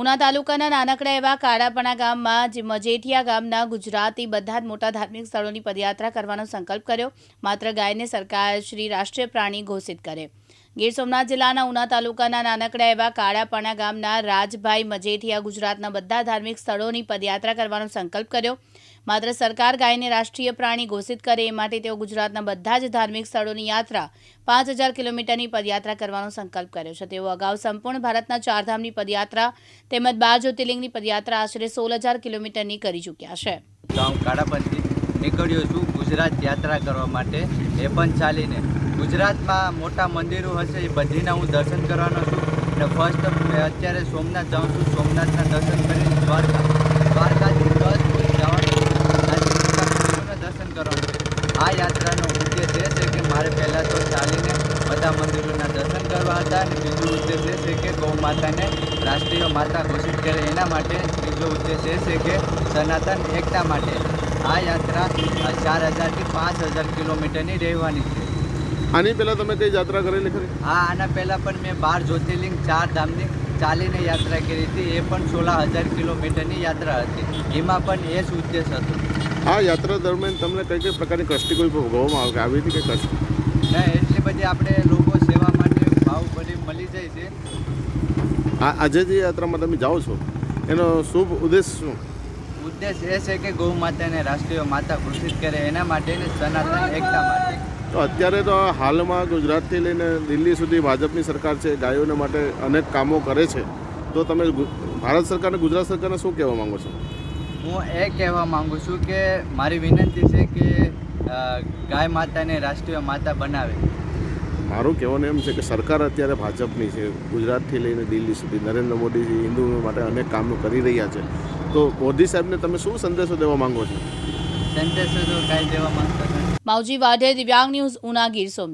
ઉના તાલુકાના નાનકડા એવા કાળાપણા ગામમાં જે મજેઠિયા ગામના ગુજરાતી બધા જ મોટા ધાર્મિક સ્થળોની પદયાત્રા કરવાનો સંકલ્પ કર્યો. માત્ર ગાયને સરકાર શ્રી રાષ્ટ્રીય પ્રાણી ઘોષિત કરે. ગીર સોમનાથ જિલ્લાના ઉના તાલુકાના નાનકડા એવા કાળાપણા ગામના રાજભાઈ મજેઠિયા ગુજરાતના બધા ધાર્મિક સ્થળોની પદયાત્રા કરવાનો સંકલ્પ કર્યો. માત્ર સરકાર ગાયને રાષ્ટ્રીય પ્રાણી ઘોષિત કરે એ માટે તેઓ ગુજરાતના બધા જ ધાર્મિક સ્થળોની યાત્રા પાંચ હજાર કિલોમીટરની પદયાત્રા કરવાનો સંકલ્પ કર્યો છે. તેઓ અગાઉ સંપૂર્ણ ભારતના ચારધામની પદયાત્રા તેમજ બાર જ્યોતિર્લિંગની પદયાત્રા આશરે સોળ હજાર કિલોમીટરની કરી ચૂક્યા છે. ગામ કાળાપંથી નીકળ્યો છું ગુજરાત યાત્રા કરવા માટે. એ પણ ચાલીને ગુજરાતમાં મોટા મંદિરો હશે એ બધીના હું દર્શન કરવાનો છું. અને ફર્સ્ટ અત્યારે સોમનાથ જાઉં છું. સોમનાથના દર્શન કરીને દ્વારકા દ્વારકાથી દસ જવાનું રાજ્યના દર્શન કરવાનું છે આ યાત્રાનો ઉદ્દેશ એ છે કે મારે પહેલાં તો ચાલીને બધા મંદિરોના દર્શન કરવા હતા અને બીજો ઉદ્દેશ એ છે કે ગૌ માતાને રાષ્ટ્રીય માતા ઘોષિત કરે એના માટે. બીજો ઉદ્દેશ એ છે કે સનાતન એકતા માટે આ યાત્રા ચાર હજારથી પાંચ હજાર કિલોમીટરની રહેવાની છે. આની પહેલાં તમે કઈ યાત્રા કરેલી ખરી? આ આના પહેલાં પણ મેં બાર જ્યોતિર્લિંગ ચાર ધામની ચાલીને યાત્રા કરી હતી. એ પણ સોળ હજાર કિલોમીટરની યાત્રા હતી. એમાં પણ એ જ ઉદ્દેશ હતો. આ યાત્રા દરમિયાન તમને કઈ કઈ પ્રકારની કષ્ટી કોઈ ભોગવવામાં આવે આવી હતી કે કષ્ટ? ના એટલી બધી આપણે લોકો સેવા માટે ભાવ બધી મળી જાય છે. આ આજે જે યાત્રામાં તમે જાઓ છો એનો શુભ ઉદ્દેશ શું? ઉદ્દેશ એ છે કે ગૌ માતાને રાષ્ટ્રીય માતા ઘોષિત કરે એના માટે ને સનાતન એકતા માટે. તો અત્યારે તો હાલમાં ગુજરાતથી લઈને દિલ્હી સુધી ભાજપની સરકાર છે ગાયોને માટે અનેક કામો કરે છે. તો તમે ભારત સરકારને ગુજરાત સરકારને શું કહેવા માંગો છો? હું એ કહેવા માગું છું કે મારી વિનંતી છે કે ગાય માતાને રાષ્ટ્રીય માતા બનાવે. મારું કહેવાનું એમ છે કે સરકાર અત્યારે ભાજપની છે ગુજરાતથી લઈને દિલ્હી સુધી નરેન્દ્ર મોદીજી હિન્દુ માટે અનેક કામો કરી રહ્યા છે. તો મોદી સાહેબને તમે શું સંદેશો દેવા માંગો છો? સંદેશો તો કાંઈ દેવા માંગતા માવજી વાઢે દિવ્યાંગ ન્યૂઝ ઉના ગીર